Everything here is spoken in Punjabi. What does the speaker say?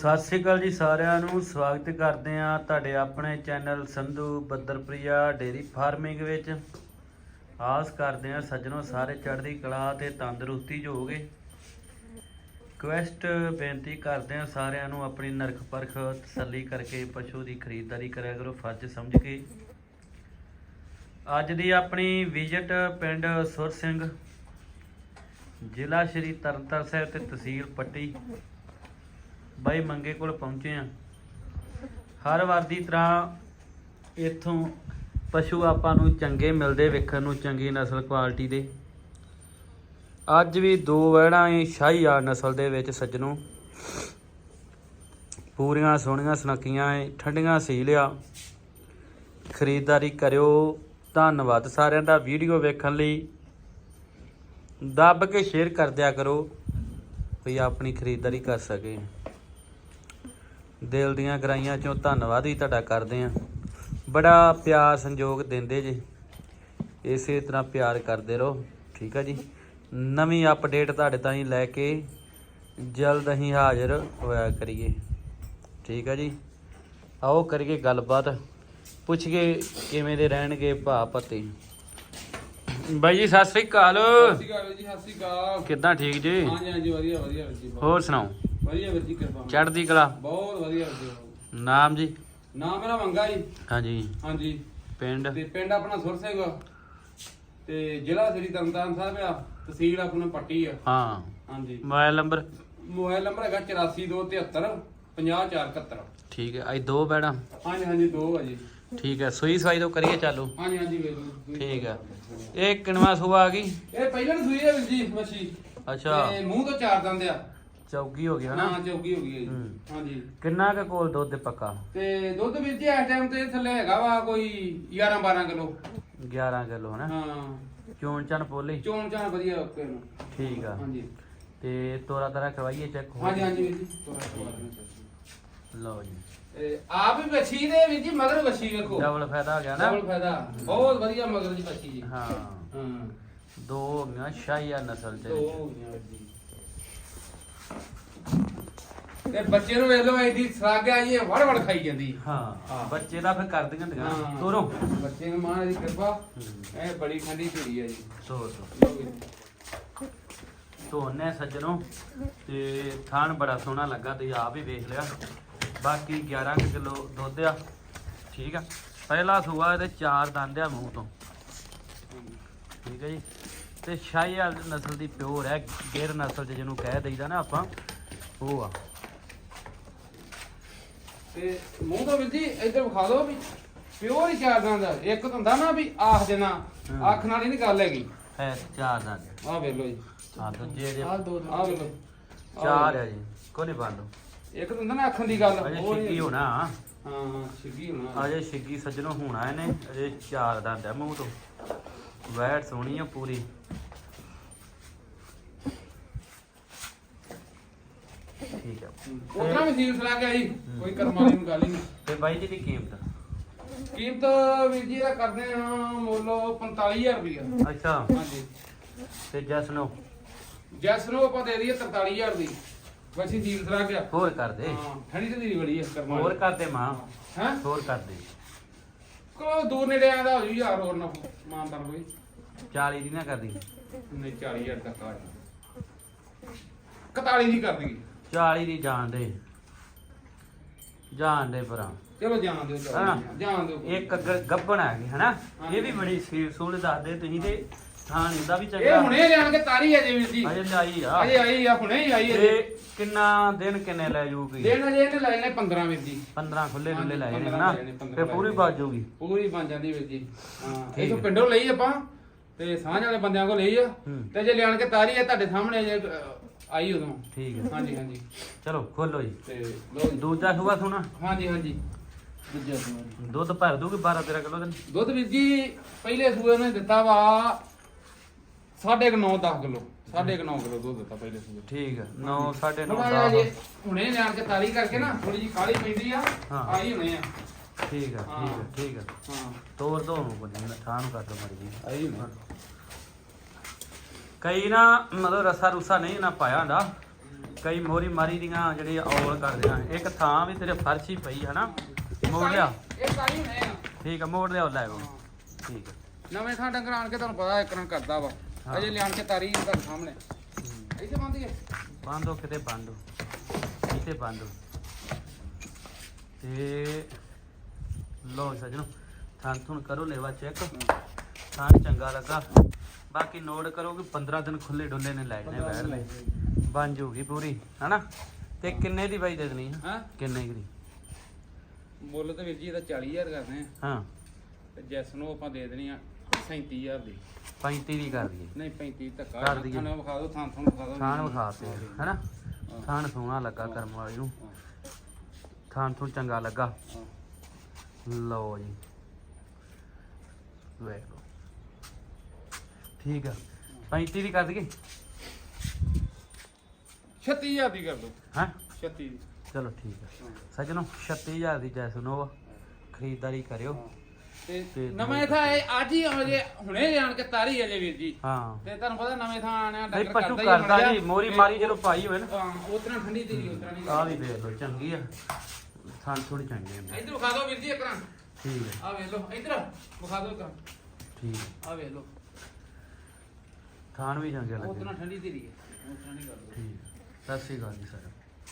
ਸਤਿ ਸ਼੍ਰੀ ਅਕਾਲ ਜੀ ਸਾਰਿਆਂ ਨੂੰ, ਸਵਾਗਤ ਕਰਦੇ ਆ ਤੁਹਾਡੇ ਆਪਣੇ ਚੈਨਲ ਸੰਧੂ ਬੱਦਰਪ੍ਰਿਆ ਡੇਰੀ ਫਾਰਮਿੰਗ ਵਿੱਚ। ਆਸ ਕਰਦੇ ਆ ਸੱਜਣੋ ਸਾਰੇ ਚੜ੍ਹਦੀ ਕਲਾ ਤੇ ਤੰਦਰੁਸਤੀ 'ਚ ਹੋਗੇ ਕੁਐਸਟ ਬੇਨਤੀ ਕਰਦੇ ਆ ਸਾਰਿਆਂ ਨੂੰ ਆਪਣੀ ਨਰਖ ਪਰਖ ਤਸੱਲੀ ਕਰਕੇ ਪਸ਼ੂ ਦੀ ਖਰੀਦਦਾਰੀ ਕਰਿਆ ਕਰੋ, ਫਰਜ਼ ਸਮਝ ਕੇ। ਅੱਜ ਦੀ ਆਪਣੀ ਵਿਜ਼ਿਟ ਪਿੰਡ ਸੁਰ ਸਿੰਘ, ਜ਼ਿਲ੍ਹਾ ਸ਼੍ਰੀ ਤਰਨਤਾਰਨ ਸਾਹਿਬ ਤੇ ਤਹਿਸੀਲ ਪੱਟੀ। ਬਾਈ ਮੰਗੇ ਕੋਲ ਪਹੁੰਚੇ ਆ। ਹਰ ਵਾਰ ਦੀ ਤਰ੍ਹਾਂ ਇੱਥੋਂ ਪਸ਼ੂ ਆਪਾਂ ਨੂੰ ਚੰਗੇ ਮਿਲਦੇ ਵੇਖਣ ਨੂੰ, ਚੰਗੀ ਨਸਲ ਕੁਆਲਿਟੀ ਦੇ। ਅੱਜ ਵੀ ਦੋ ਵਹਿੜਾਂ ਏ ਸ਼ਾਹੀਆਰ ਨਸਲ ਦੇ ਵਿੱਚ ਸੱਜਣੋ। ਪੂਰੀਆਂ ਸੋਹਣੀਆਂ ਸੁਨੱਖੀਆਂ ਏ ਠੰਡੀਆਂ ਸੀ ਲਿਆ ਖਰੀਦਦਾਰੀ ਕਰਿਓ। ਧੰਨਵਾਦ ਸਾਰਿਆਂ ਦਾ ਵੀਡੀਓ ਵੇਖਣ ਲਈ। ਦੱਬ ਕੇ ਸ਼ੇਅਰ ਕਰ ਦਿਆ ਕਰੋ ਵੀ ਆਪਣੀ ਖਰੀਦਦਾਰੀ ਕਰ ਸਕੇ। ਦਿਲ ਦੀਆਂ ਗਰਾਈਆਂ ਚੋਂ ਧੰਨਵਾਦ ਹੀ ਤੁਹਾਡਾ ਕਰਦੇ ਆ ਬੜਾ ਪਿਆਰ ਸੰਯੋਗ ਦਿੰਦੇ ਜੀ। ਇਸੇ ਤਰ੍ਹਾਂ ਪਿਆਰ ਕਰਦੇ ਰਹੋ ਠੀਕ ਆ ਜੀ। ਨਵੀਂ ਅਪਡੇਟ ਤੁਹਾਡੇ ਤਾਈਂ ਲੈ ਕੇ ਜਲਦ ਹੀ ਹਾਜ਼ਰ ਹੋਇਆ ਕਰੀਏ ਠੀਕ ਆ ਜੀ। ਆਓ ਕਰੀਏ ਗੱਲਬਾਤ। ਪੁੱਛੀਏ ਕਿਵੇਂ ਦੇ ਰਹਿਣਗੇ ਭਾ ਪਤੀ। ਬਾਈ ਜੀ ਸਤਿ ਸ੍ਰੀ ਅਕਾਲ। ਸਤਿ ਸ਼੍ਰੀ ਅਕਾਲ ਜੀ ਸਤਿ ਸ਼੍ਰੀ ਅਕਾਲ। ਕਿੱਦਾਂ ਠੀਕ ਜੀ? ਹਾਂਜੀ ਹਾਂਜੀ ਵਧੀਆ ਵਧੀਆ ਜੀ ਹੋਰ ਸੁਣਾਓ? ਵਧੀਆ ਵੀਰ ਜੀ ਕਿਰਪਾ ਚੜ੍ਹਦੀ ਕਲਾ। ਬਹੁਤ ਵਧੀਆ ਵੀਰ ਜੀ। ਨਾਮ ਜੀ? ਨਾਮ ਮੇਰਾ ਮੰਗਾ ਜੀ। ਹਾਂਜੀ। ਹਾਂਜੀ। ਪਿੰਡ? ਤੇ ਪਿੰਡ ਆਪਣਾ ਸੁਰ ਸਿੰਘ ਤੇ ਜ਼ਿਲ੍ਹਾ ਸ੍ਰੀ ਤਰਨਤਾਰਨ ਸਾਹਿਬ ਆ। ਤਹਿਸੀਲ ਆਪਣਾ ਪੱਟੀ ਆ। ਹਾਂ। ਹਾਂਜੀ। Mobile number? ਮੋਬਾਈਲ ਨੰਬਰ ਹੈਗਾ 8423 50471 ਠੀਕ ਹੈ। ਅੱਜ ਦੋ ਬੈਣਾ ਹਾਂਜੀ ਹਾਂਜੀ ਦੋ ਆ ਜੀ। ਠੀਕ ਹੈ। ਸੂਈ ਸਵਾਈ ਤੋਂ ਕਰੀਏ ਚਾਲੂ? ਹਾਂਜੀ ਹਾਂਜੀ ਵੀਰ ਜੀ। ਠੀਕ ਆ ਇਹ ਕਿਣਵਾ ਸੂਆ ਆ ਗਈ? ਇਹ ਪਹਿਲਾਂ ਸੂਈ ਆ ਵੀਰ ਜੀ ਮੱਛੀ। ਅੱਛਾ। ਤੇ ਮੂੰਹ ਤੋਂ ਚਾਰ ਦੰਦ ਆ। ਚੌਗੀ ਹੋ ਗਿਆ ਨਾ ਹਾਂ ਚੌਗੀ ਹੋ ਗਈ ਹੈ ਜੀ। ਹੂੰ। ਹਾਂਜੀ। ਕਿੰਨਾ ਕੁ ਕੋਲ ਦੁੱਧ ਪੱਕਾ? ਤੇ ਦੁੱਧ ਵੀਰ ਜੀ ਇਸ ਟਾਈਮ ਤੇ ਥੱਲੇ ਹੈਗਾ ਵਾ ਕੋਈ 11 12 ਕਿਲੋ। 11 ਕਿਲੋ ਨਾ ਹਾਂ। ਚੋਣ ਚਣ ਪੋਲੀ ਚੋਣ ਚਾਣ ਵਧੀਆ ਓਕੇ ਨੂੰ। ਠੀਕ ਆ। ਹਾਂਜੀ। ਤੇ ਤੋਰਾ ਤਰਾ ਕਰਵਾਈਏ ਚੈੱਕ ਹੋ ਹਾਂਜੀ ਹਾਂਜੀ ਵੀਰ ਜੀ ਤੋਰਾ ਤੋਰਾ ਦੇਣਾ ਚਾਹੀਦਾ। ਲਓ ਜੀ। ਇਹ ਆਪ ਵੀ ਬੱਚੀ ਦੇ ਵੀਰ ਜੀ ਮਗਰ ਬੱਚੀ ਵੇਖੋ। ਡਬਲ ਫਾਇਦਾ ਹੋ ਗਿਆ ਨਾ? ਡਬਲ ਫਾਇਦਾ। ਬਹੁਤ ਵਧੀਆ ਮਗਰ ਦੀ ਬੱਚੀ ਜੀ। ਹਾਂ। ਹਾਂ। ਦੋ ਹੋ ਗਈਆਂ ਸ਼ਾਹੀਆ ਨਸਲ ਦੋ ਚ ਹੋ ਗਈਆਂ ਵੀਰ ਜੀ। ਤੇ ਬੱਚੇ ਨੂੰ ਵੇਖ ਲਓ ਇਹਦੀ ਸਰਾਗਿਆ ਜੀ ਵੜ ਵੜ ਖਾਈ ਜਾਂਦੀ। ਹਾਂ ਹਾਂ। ਬੱਚੇ ਦਾ ਫਿਰ ਕਰ ਦੀਆਂ ਹਾਂ। ਦੀਆਂ ਤੋਰੋ। ਬੱਚੇ ਨੂੰ ਮਾਂ ਦੀ ਕਿਰਪਾ। ਇਹ ਬੜੀ ਠੰਡੀ ਧੀਰੀ ਹੈ ਜੀ। ਵੀਰ ਜੀ। ਧੋਨੇ ਸੱਜਣੋ ਤੇ ਥਾਣ ਬੜਾ ਸੋਹਣਾ ਲੱਗਾ ਤੁਸੀਂ ਆਪ ਹੀ ਵੇਖ ਲਿਆ। ਬਾਕੀ 11 ਕਿਲੋ ਦੁੱਧ ਆ ਠੀਕ ਆ। ਪਹਿਲਾ ਸੂਆ ਇਹਦੇ ਚਾਰ ਦੰਦ ਆ ਮੂੰਹ ਤੋਂ। ਠੀਕ ਹੈ ਜੀ। ਤੇ ਸ਼ਾਹੀਵਾਲ ਨਸਲ ਦੀ ਪਿਓਰ ਹੈ ਗੇਰ ਨਸਲ ਚ ਜਿਹਨੂੰ ਕਹਿ ਦਈਦਾ ਨਾ ਆਪਾਂ ਉਹ ਆ। ਤੇ ਮੂੰਹ ਤੋਂ ਵੀਰ ਜੀ ਇੱਧਰ ਵਿਖਾ ਦਿਓ ਵੀ ਪਿਓਰ ਹੀ ਚਾਰ ਦੰਦ ਆ। ਇੱਕ ਤਾਂ ਹੁੰਦਾ ਨਾ ਵੀ ਆਖ ਦੇਣਾ। ਅੱਖ ਨਾਲ ਹੀ ਨਹੀਂ ਗੱਲ ਹੈਗੀ। ਹੈ ਚਾਰ ਦੰਦ। ਆਹ ਵੇਖ ਲਓ ਜੀ। ਹਾਂ ਦੂਜੇ ਦੇ ਦੋ ਆਹ ਵੇਖ ਲਓ। ਚਾਰ ਆ ਜੀ ਨਹੀਂ ਬੰਦੋ। ਇੱਕ ਤਾਂ ਹੁੰਦਾ ਨਾ ਅੱਖਾਂ ਦੀ ਗੱਲ। ਅਜੇ ਉਹ ਨੀ- ਛਿੱਗੀ ਹੋਣਾ। ਹਾਂ ਛਿੱਗੀ ਹੋਣਾ। ਅਜੇ ਛਿੱਗੀ ਸੱਜਣੋ ਹੋਣਾ ਇਹਨੇ। ਅਜੇ ਚਾਰ ਦੰਦ ਆ ਮੂੰਹ ਤੋਂ। ਵੈਟ ਸੋਹਣੀ ਆ ਪੂਰੀ ਠੀਕ ਆ ਉਤਰਾ ਵੀ ਸੀਲ ਗਿਆ ਜੀ ਕੋਈ ਕਰਮ ਨੂੰ ਗੱਲ ਹੀ ਨਹੀਂ। ਤੇ ਬਾਈ ਜੀ ਦੀ ਕੀਮਤ? ਕੀਮਤ ਵੀਰ ਜੀ ਦਾ ਕਰਦੇ ਆ ਮੁੱਲ 45000 ਰੁਪਇਆ ਅੱਛਾ। ਹਾਂਜੀ। ਤੇ ਜਸਨੋ ਜੈਸ ਨੂੰ ਆਪਾਂ ਦੇ ਦਈਏ 43000 ਦੀ। ਵੈਸੀ ਸੀਲ ਸਲਾ ਗਿਆ ਹੋਰ ਕਰ ਦੇ। ਹਾਂ ਠੰਡੀ ਦੀ ਬੜੀ ਹੈ ਕਰਮ ਹੋਰ ਕਰ ਦੇ ਮਾਂ। ਹੈ? ਹੋਰ ਕਰ ਦੇ। ਕੋ ਦੂਰ ਨੇੜੇ ਆਂਦਾ ਹੋ ਜੂ ਯਾਰ ਹੋਰ ਨਾ ਮਾਨਦਾਰ ਕੋਈ 40 ਦੀ ਨਾ ਕਰਦੀ ਨਹੀਂ 40000 ਤੱਕ ਆ 41 ਦੀ ਕਰ ਦਈਏ। 40 ਦੀ ਜਾਣ ਦੇ। ਜਾਣ ਦੇ ਪਰਾਂ ਚਲੋ ਜਾਣ ਦਿਓ ਚਲੋ ਹਾਂ। ਜਾਣ ਦਿਓ ਇੱਕ ਗੱਬਣ ਆ ਗਈ ਹਨਾ। ਇਹ ਵੀ ਬੜੀ ਸੀਲ ਸੂਲ ਦੱਸਦੇ ਤੁਸੀਂ ਤੇ। ਥਾਣ ਇਹਦਾ ਵੀ ਇਹ ਚੰਗਾ ਹੁਣੇ ਲਿਆਣ ਕੇ ਤਾਰੀ ਹੈ ਜੀ ਵੀਰ ਜੀ। ਅਜੇ ਲਾਈ ਆ। ਅਜੇ ਆਈ ਆ ਹੁਣੇ ਹੀ ਆਈ ਹੈ ਤੇ ਕਿੰਨਾ ਦਿਨ ਕਿੰਨੇ ਲੈ ਜੂਗੀ ਦਿਨ ਅਜੇ ਇਹਨੇ ਲੈ ਨੇ 15 ਵੀਰ ਜੀ। 15 ਖੁੱਲੇ ਡੁੱਲੇ ਲੈ ਜਾਣੇ 15 ਹਨਾ? ਲੈ ਜਾਣੇ, 15 ਤੇ ਪੂਰੀ ਬਾਜ ਜੂਗੀ ਪੂਰੀ ਬਣ ਜਾਂਦੀ ਵੀਰ ਜੀ। ਹਾਂ ਇਹ। ਪਿੰਡੋਂ ਲਈ ਆਪਾਂ ਤੇ ਸਾਂਝ ਵਾਲੇ ਬੰਦਿਆਂ ਕੋਲ ਲਈ ਆ। ਹੂੰ। ਤੇ ਜੇ ਲਿਆਣ ਕੇ ਤਾਰੀ ਹੈ ਤੁਹਾਡੇ ਸਾਹਮਣੇ ਜੇ ਆਈ ਉਦੋਂ। ਠੀਕ ਹੈ। ਹਾਂਜੀ ਹਾਂਜੀ। ਚਲੋ ਖੋਲੋ ਜੀ। ਤੇ ਦੂਜਾ ਸੂਆ ਸੁਣਾ? ਹਾਂਜੀ ਹਾਂਜੀ। ਦੂਜਾ ਦੁੱਧ ਭਰ ਦੂਗੀ 12 13 ਕਿਲੋ ਦਿਨ ਦੁੱਧ ਵੀਰ ਜੀ ਪਹਿਲੇ ਸੂਏ ਨੇ ਦਿੱਤਾ ਵਾ 9.5 10 ਕਿਲੋ। 9.5 ਕਿਲੋ ਦੁੱਧ ਦਿੱਤਾ ਪਹਿਲੇ ਸੂਏ। ਠੀਕ ਹੈ 9 9.5 ਥੋੜਾ ਜਿਹਾ 10 ਜੇ ਹੁਣੇ ਲਿਆਣ ਕੇ ਤਾਰੀ ਕਰਕੇ ਨਾ ਥੋੜੀ ਜੀ ਕਾਲੀ ਪੈਂਦੀ ਆ ਹਾਂ। ਆਈ ਹੁਣੇ ਆ। ਠੀਕ ਹੈ ਠੀਕ ਹੈ ਠੀਕ ਹੈ। ਹਾਂ। ਤੋਰ ਦੋ ਨੂੰ ਥਾਂ ਨੂੰ ਕਰ ਦੋ ਮਰ ਜੀ। ਆਈ ਹੁਣੇ। ਕਈ ਨਾ ਮਤਲਬ ਰਸਾ ਰੁਸਾ ਨਹੀਂ ਨਾ ਪਾਇਆ ਹੁੰਦਾ। ਕਈ ਮੋਰੀ ਮਾਰੀ ਦੀਆਂ ਜਿਹੜੀ ਔਲ ਕਰਦੇ ਆ। ਇੱਕ ਥਾਂ ਵੀ ਤੇਰੇ ਫਰਸ਼ ਹੀ ਪਈ ਹੈ ਨਾ। ਮੋੜ ਲਿਆ। ਇਹ ਸਾਰੀ ਹੁਣੇ ਆ। ਠੀਕ ਆ ਮੋੜ ਲਿਆ ਲੈ ਉਹ ਠੀਕ ਆ। ਨਵੇਂ ਥਾਂ ਡੰਗਰ ਆਣ ਕੇ ਤੁਹਾਨੂੰ ਪਤਾ ਇੱਕ ਰਨ ਕਰਦਾ ਵਾ। ਹਾਂ। ਅਜੇ ਲਿਆਣ ਕੇ ਤਾਰੀ ਤੁਹਾਡੇ ਸਾਹਮਣੇ। ਇੱਥੇ ਬੰਦੀ ਹੈ ਬੰਦੋ ਕਿਤੇ ਬੰਦੋ ਕਿਤੇ ਬੰਦੋ ਤੇ ਲੋ ਸਜਣੋ ਥਾਂ ਥੁਣ ਕਰੋ ਲੈਵਾ ਚੈੱਕ। ਥਾਂ ਚੰਗਾ ਲੱਗਾ। ਬਾਕੀ ਨੋਟ ਕਰੋ ਕਿ 15 ਦਿਨ ਖੁੱਲੇ ਡੁੱਲੇ ਨੇ ਲੈ ਜਾਣੇ ਬੈਠ ਲੈ ਬਣ ਜੂਗੀ ਪੂਰੀ ਹਨਾ? ਤੇ ਕਿੰਨੇ ਦੀ ਬਾਈ ਦੇ ਦੇਣੀ ਆ? ਹਾਂ? ਕਿੰਨੇ ਦੀ? ਮੁੱਲ ਤੇ ਵੀਰ ਜੀ ਇਹਦਾ 40000 ਕਰਦੇ ਆ। ਹਾਂ। ਤੇ ਜੈਸ ਨੂੰ ਆਪਾਂ ਦੇ ਦੇਣੀ ਆ 37000 ਦੀ। 35 ਦੀ ਕਰ ਦਈਏ। ਨਹੀਂ 35 ਧੱਕਾ ਕਰ ਦਈਏ। ਥਾਣੇ ਵਿਖਾ ਦਿਓ ਥਾਂ ਤੁਹਾਨੂੰ ਵਿਖਾ ਦਿਓ। ਥਾਣ ਵਿਖਾਤੇ ਹਨਾ? ਹਾਂ। ਥਾਣ ਸੋਹਣਾ ਲੱਗਾ ਕਰਮ ਵਾਲੀ ਨੂੰ। ਥਾਣ ਥੁਣ ਚੰਗਾ ਲੱਗਾ। ਲਓ ਜੀ। ਵੇਖ। ਠੀਕ ਆ। 35 ਦੀ ਕਰ ਦਈਏ? 36000 ਦੀ ਕਰ ਦਿਓ ਹਾਂ? 36 ਦੀ। ਚਲੋ ਠੀਕ ਆ। ਸੱਜਣੋ 36000 ਦੀ ਜੈਸਨੋਵਾ ਖਰੀਦਦਾਰੀ ਕਰਿਓ। ਤੇ ਤੇ ਨਵੇਂ ਥਾਂ ਇਹ ਅੱਜ ਹੀ ਅਜੇ ਹੁਣੇ ਜਾਣ ਕੇ ਤਾਰੀ ਅਜੇ ਵੀਰ ਜੀ। ਹਾਂ। ਤੇ ਤੁਹਾਨੂੰ ਪਤਾ ਨਵੇਂ ਥਾਂ ਆਣਿਆ ਨਹੀਂ ਡੰਗਰ ਪਸ਼ੂ ਕਰਦਾ ਹੀ ਕਰਦਾ ਜੀ। ਮੋਰੀ ਮਾਰੀ ਜਦੋਂ ਪਾਈ ਹੋਵੇ ਨਾ। ਹਾਂ ਉਤਨਾ ਠੰਡੀ ਤੇਰੀ ਉਤਨਾ ਨਹੀਂ। ਆ ਵੀ ਵੇਖ ਲਓ ਚੰਗੀ ਆ। ਥਾਂ ਥੋੜੀ ਚੰਗੀ ਆ। ਇੱਧਰ ਵਿਖਾ ਦਿਓ ਵੀਰ ਜੀ ਇੱਕ ਰਾਂ। ਠੀਕ ਹੈ ਆ ਵੇਖ ਲਓ ਇੱਧਰ ਵਿਖਾ ਦਿਓ ਇੱਕ ਠੀਕ ਹੈ ਆ ਵੇਖ ਲਓ। ਵੀ ਉਤਨਾ ਲੱਗੇ। ਠੰਡੀ ਤੇਰੀ ਹੈ। ਉਤਨਾ ਨਹੀਂ ਕਰ ਠੀਕ। ਸਤਿ ਸ਼੍ਰੀ ਅਕਾਲ ਜੀ ਸਰ